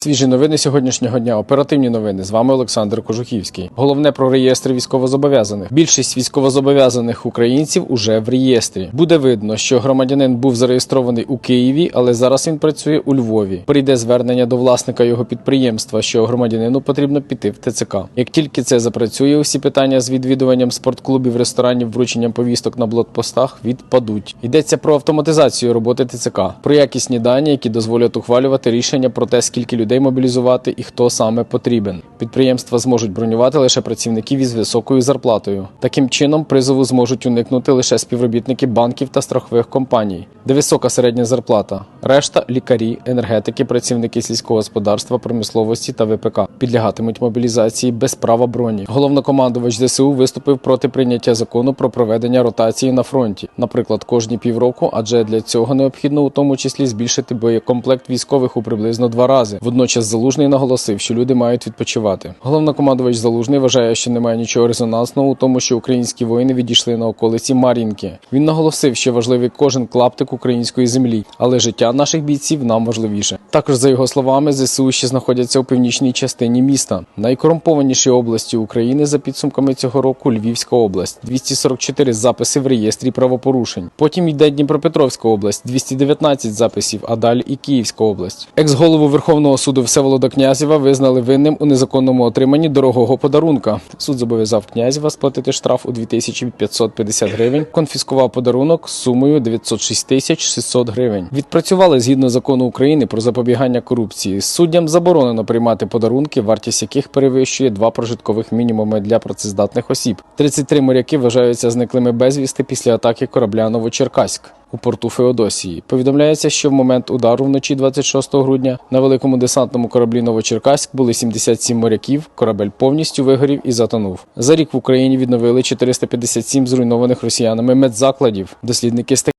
Свіжі новини сьогоднішнього дня. Оперативні новини. З вами Олександр Кожухівський. Головне про реєстр військовозобов'язаних. Більшість військовозобов'язаних українців уже в реєстрі. Буде видно, що громадянин був зареєстрований у Києві, але зараз він працює у Львові. Прийде звернення до власника його підприємства, що громадянину потрібно піти в ТЦК. Як тільки це запрацює, усі питання з відвідуванням спортклубів, ресторанів, врученням повісток на блокпостах відпадуть. Йдеться про автоматизацію роботи ТЦК, про якісні дані, які дозволять ухвалювати рішення про те, скільки людей мобілізувати і хто саме потрібен. Підприємства зможуть бронювати лише працівників із високою зарплатою. Таким чином, призову зможуть уникнути лише співробітники банків та страхових компаній, де висока середня зарплата. Решта лікарі, енергетики, працівники сільського господарства, промисловості та ВПК підлягатимуть мобілізації без права броні. Головнокомандувач ЗСУ виступив проти прийняття закону про проведення ротації на фронті, наприклад, кожні півроку, адже для цього необхідно у тому числі збільшити боєкомплект військових у приблизно два рази. Водночас Залужний наголосив, що люди мають відпочивати. Головнокомандувач Залужний вважає, що немає нічого резонансного у тому, що українські воїни відійшли на околиці Мар'їнки. Він наголосив, що важливий кожен клаптик української землі, але життя наших бійців нам важливіше. Також за його словами, ЗСУ ще знаходяться у північній частині міста. Найкорумпованіші області України за підсумками цього року Львівська область 244 записи в реєстрі правопорушень. Потім йде Дніпропетровська область 219 записів, а далі і Київська область. Екс-голову Верховного суду Всеволода Князєва визнали винним у незаконному отриманні дорогого подарунка. Суд зобов'язав Князєва сплатити штраф у 2550 гривень, конфіскував подарунок з сумою 906 тисяч 600 гривень. Відпрацювали згідно закону України про запобігання корупції. Суддям заборонено приймати подарунки, вартість яких перевищує два прожиткових мінімуми для працездатних осіб. 33 моряки вважаються зниклими безвісти після атаки корабля Новочеркаськ. У порту Феодосії повідомляється, що в момент удару вночі 26 грудня на великому десантному кораблі Новочеркаськ були 77 моряків. Корабель повністю вигорів і затонув. За рік в Україні відновили 457 зруйнованих росіянами медзакладів. Дослідники